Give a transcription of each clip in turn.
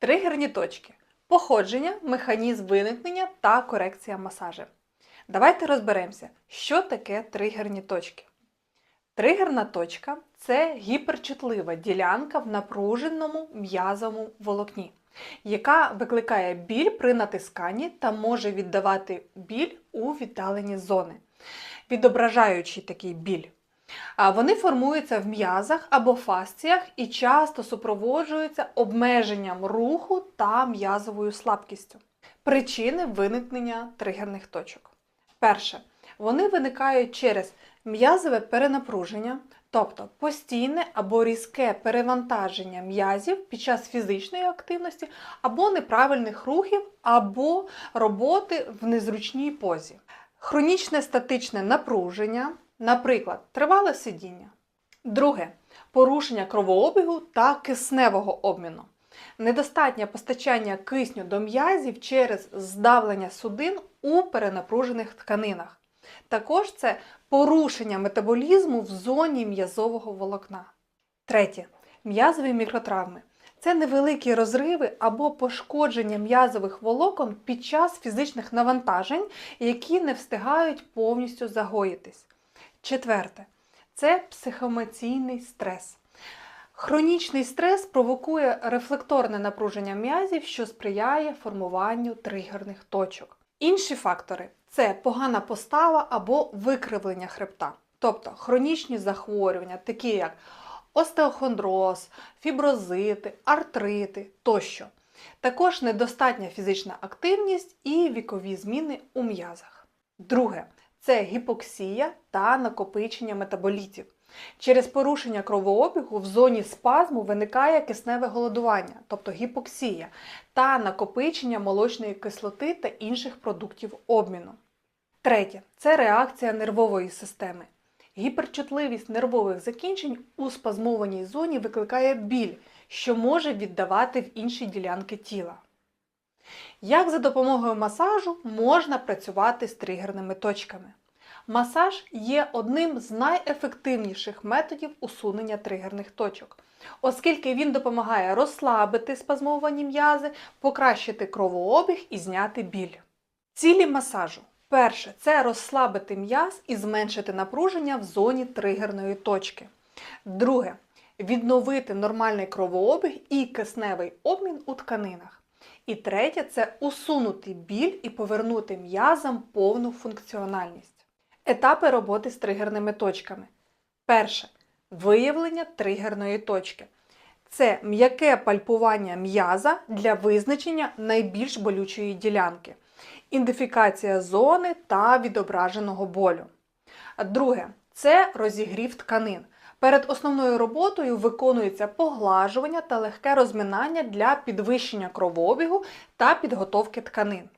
Тригерні точки. Походження, механізм виникнення та корекція масажу. Давайте розберемося, що таке тригерні точки. Тригерна точка це гіперчутлива ділянка в напруженому м'язовому волокні, яка викликає біль при натисканні та може віддавати біль у віддалені зони, відображаючи такий біль. Вони формуються в м'язах або фасціях і часто супроводжуються обмеженням руху та м'язовою слабкістю. Причини виникнення тригерних точок. Перше, вони виникають через м'язове перенапруження, тобто постійне або різке перевантаження м'язів під час фізичної активності, або неправильних рухів, або роботи в незручній позі. Хронічне статичне напруження, наприклад, тривале сидіння. Друге порушення кровообігу та кисневого обміну. Недостатнє постачання кисню до м'язів через здавлення судин у перенапружених тканинах. Також це порушення метаболізму в зоні м'язового волокна. Третє м'язові мікротравми. Це невеликі розриви або пошкодження м'язових волокон під час фізичних навантажень, які не встигають повністю загоїтись. Четверте це психоемоційний стрес. Хронічний стрес провокує рефлекторне напруження м'язів, що сприяє формуванню тригерних точок. Інші фактори це погана постава або викривлення хребта, тобто хронічні захворювання, такі як остеохондроз, фіброзити, артрити тощо. Також недостатня фізична активність і вікові зміни у м'язах. Друге це гіпоксія та накопичення метаболітів. Через порушення кровообігу в зоні спазму виникає кисневе голодування, тобто гіпоксія, та накопичення молочної кислоти та інших продуктів обміну. Третє це реакція нервової системи. Гіперчутливість нервових закінчень у спазмованій зоні викликає біль, що може віддавати в інші ділянки тіла. Як за допомогою масажу можна працювати з тригерними точками? Масаж є одним з найефективніших методів усунення тригерних точок, оскільки він допомагає розслабити спазмовані м'язи, покращити кровообіг і зняти біль. Цілі масажу. Перше це розслабити м'яз і зменшити напруження в зоні тригерної точки. Друге відновити нормальний кровообіг і кисневий обмін у тканинах. І третє це усунути біль і повернути м'язам повну функціональність. Етапи роботи з тригерними точками. Перше виявлення тригерної точки. Це м'яке пальпування м'яза для визначення найбільш болючої ділянки, ідентифікація зони та відображеного болю. Друге це розігрів тканин. Перед основною роботою виконується поглажування та легке розминання для підвищення кровообігу та підготовки тканин.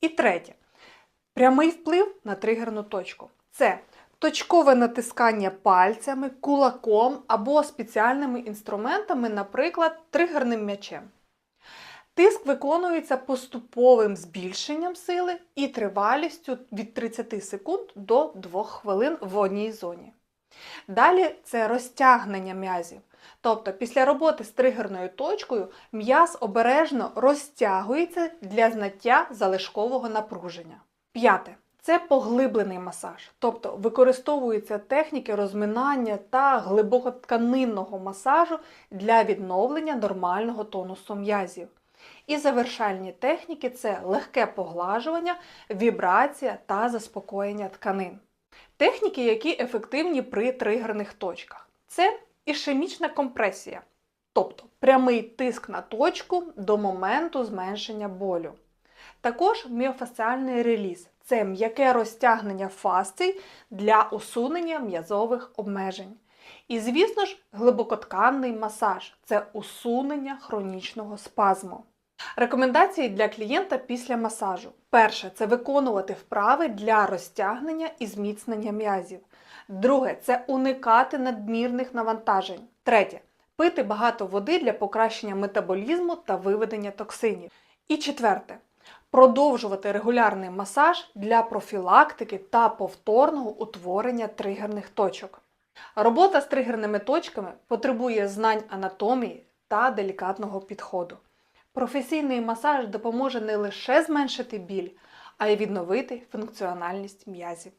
І третє прямий вплив на тригерну точку. Це точкове натискання пальцями, кулаком або спеціальними інструментами, наприклад, тригерним м'ячем. Тиск виконується поступовим збільшенням сили і тривалістю від 30 секунд до 2 хвилин в одній зоні. Далі це розтягнення м'язів. Тобто після роботи з тригерною точкою м'яз обережно розтягується для знаття залишкового напруження. П'яте це поглиблений масаж, тобто використовуються техніки розминання та глибокотканинного масажу для відновлення нормального тонусу м'язів. І завершальні техніки це легке поглажування, вібрація та заспокоєння тканин. Техніки, які ефективні при тригерних точках. Це ішемічна компресія, тобто прямий тиск на точку до моменту зменшення болю. Також міофасціальний реліз це м'яке розтягнення фасцій для усунення м'язових обмежень. І, звісно ж, глибокотканний масаж це усунення хронічного спазму. Рекомендації для клієнта після масажу. Перше це виконувати вправи для розтягнення і зміцнення м'язів. Друге це уникати надмірних навантажень. Третє пити багато води для покращення метаболізму та виведення токсинів. І четверте продовжувати регулярний масаж для профілактики та повторного утворення тригерних точок. Робота з тригерними точками потребує знань анатомії та делікатного підходу. Професійний масаж допоможе не лише зменшити біль, а й відновити функціональність м'язів.